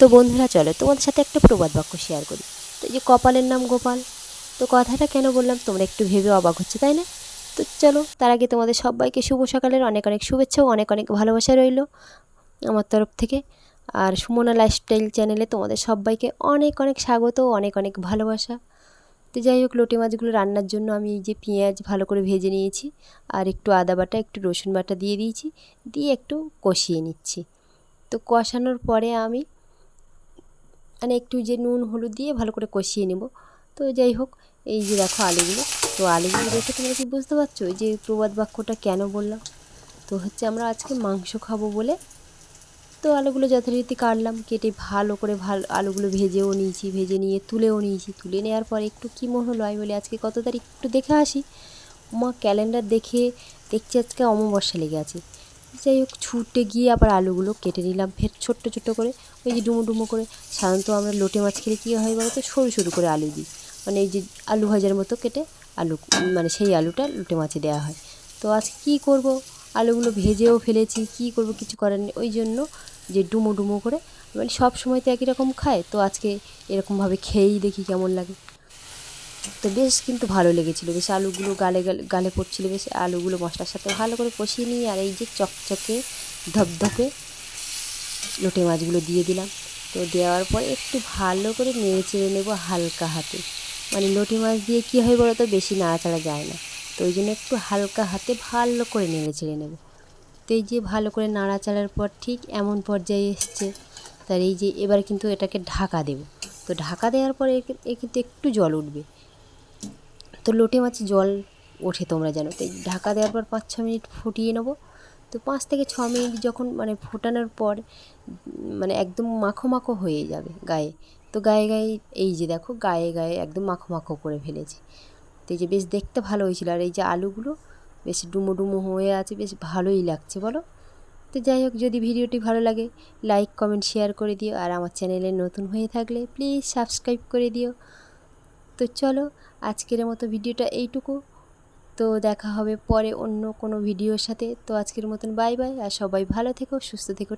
তো বন্ধুরা, চলো তোমাদের সাথে একটা প্রবাদ বাক্য শেয়ার করি। তো এই যে কপালের নাম গোপাল, তো কথাটা কেন বললাম তোমরা একটু ভেবে অবাক হচ্ছে, তাই না? তো চলো, তার আগে তোমাদের সবাইকে শুভ সকালের অনেক অনেক শুভেচ্ছা অনেক অনেক ভালোবাসা রইল আমার তরফ থেকে। আর সুমনা লাইফস্টাইল চ্যানেলে তোমাদের সবাইকে অনেক অনেক স্বাগত অনেক অনেক ভালোবাসা। তো যাই হোক, লোটে মাছগুলো রান্নার জন্য আমি এই যে পেঁয়াজ ভালো করে ভেজে নিয়েছি আর একটু আদা বাটা, একটু রসুন বাটা দিয়ে দিয়েছি, দিয়ে একটু কষিয়ে নিচ্ছি। তো কষানোর পরে আমি মানে একটু যে নুন, হলুদ দিয়ে ভালো করে কষিয়ে নেব। তো যাই হোক, এই যে দেখো আলুগুলো। তো আলুগুলো দেখে তোমরা কি বুঝতে পারছ? যে প্রবাদ বাক্যটা কেন বললাম? তো হচ্ছে আমরা আজকে মাংস খাব বলে। তো আলুগুলো যথারীতি কাটলাম, কেটে ভালো করে ভালো আলুগুলো ভেজেও নিয়েছি, ভেজে নিয়ে তুলেও নিয়েছি। তুলে নেওয়ার পরে একটু কী মনে হলো, আমি বলি আজকে কত তারিখ? একটু দেখে আসি। মা ক্যালেন্ডার দেখে, দেখছি আজকে অমাবস্যা লেগে আছে। যাই হোক, ছুটে গিয়ে আবার আলুগুলো কেটে নিলাম ফের ছোট্ট ছোট্ট করে। ওই যে ডুমো ডুমো করে, সাধারণত আমরা লোটে মাছ খেলে কী হয় বলতো, সরু সরু করে আলু দিই। মানে এই যে আলু ভাজার মতো কেটে আলু মানে সেই আলুটা লোটে মাছে দেওয়া হয়। তো আজকে কী করব? আলুগুলো ভেজেও ফেলেছি, কী করব কিছু করার নেই। ওই জন্য যে ডুমো ডুমো করে মানে সব সময় তো একই রকম খায়। তো আজকে এরকমভাবে খেয়েই দেখি কেমন লাগে। তো বেশ কিন্তু ভালো লেগেছিলো। বেশ আলুগুলো গালে গালে গালে পড়ছিলো, বেশ আলুগুলো মশলার সাথে ভালো করে কষিয়ে নিয়ে আর এই যে চকচকে, ধপধপে লোটে মাছগুলো দিয়ে দিলাম। তো দেওয়ার পর একটু ভালো করে নেড়ে চেড়ে নেব হালকা হাতে। মানে লোটে মাছ দিয়ে কী হয় বলো তো, বেশি নাড়াচাড়া যায় না। তো ওই জন্য একটু হালকা হাতে ভালো করে নেড়ে চেড়ে নেব। তো এই যে ভালো করে নাড়াচাড়ার পর ঠিক এমন পর্যায়ে এসছে। তার এই যে এবার কিন্তু এটাকে ঢাকা দেব। তো ঢাকা দেওয়ার পরে এ কিন্তু একটু জল উঠবে। তো লোটে মাছে জল ওঠে তোমরা জানো। তো ঢাকা দেওয়ার পর পাঁচ ছ মিনিট ফুটিয়ে নেব। তো পাঁচ থেকে ছ মিনিট যখন মানে ফোটানোর পর মানে একদম মাখো মাখো হয়ে যাবে গায়ে। তো গায়ে গায়ে এই যে দেখো, গায়ে গায়ে একদম মাখো মাখো করে ফেলেছি। তো এই যে বেশ দেখতে ভালো হয়েছিল। আর এই যে আলুগুলো বেশ ডুমো ডুমো হয়ে আছে, বেশ ভালোই লাগছে বলো। তো যাই হোক, যদি ভিডিওটি ভালো লাগে, লাইক, কমেন্ট, শেয়ার করে দিও। আর আমার চ্যানেলে নতুন হয়ে থাকলে প্লিজ সাবস্ক্রাইব করে দিও। তো চলো আজকের মতো ভিডিওটা এইটুকু। তো দেখা হবে পরে অন্য কোনো ভিডিওর সাথে। তো আজকের মতন বাই বাই আর সবাই ভালো থেকো, সুস্থ থেকো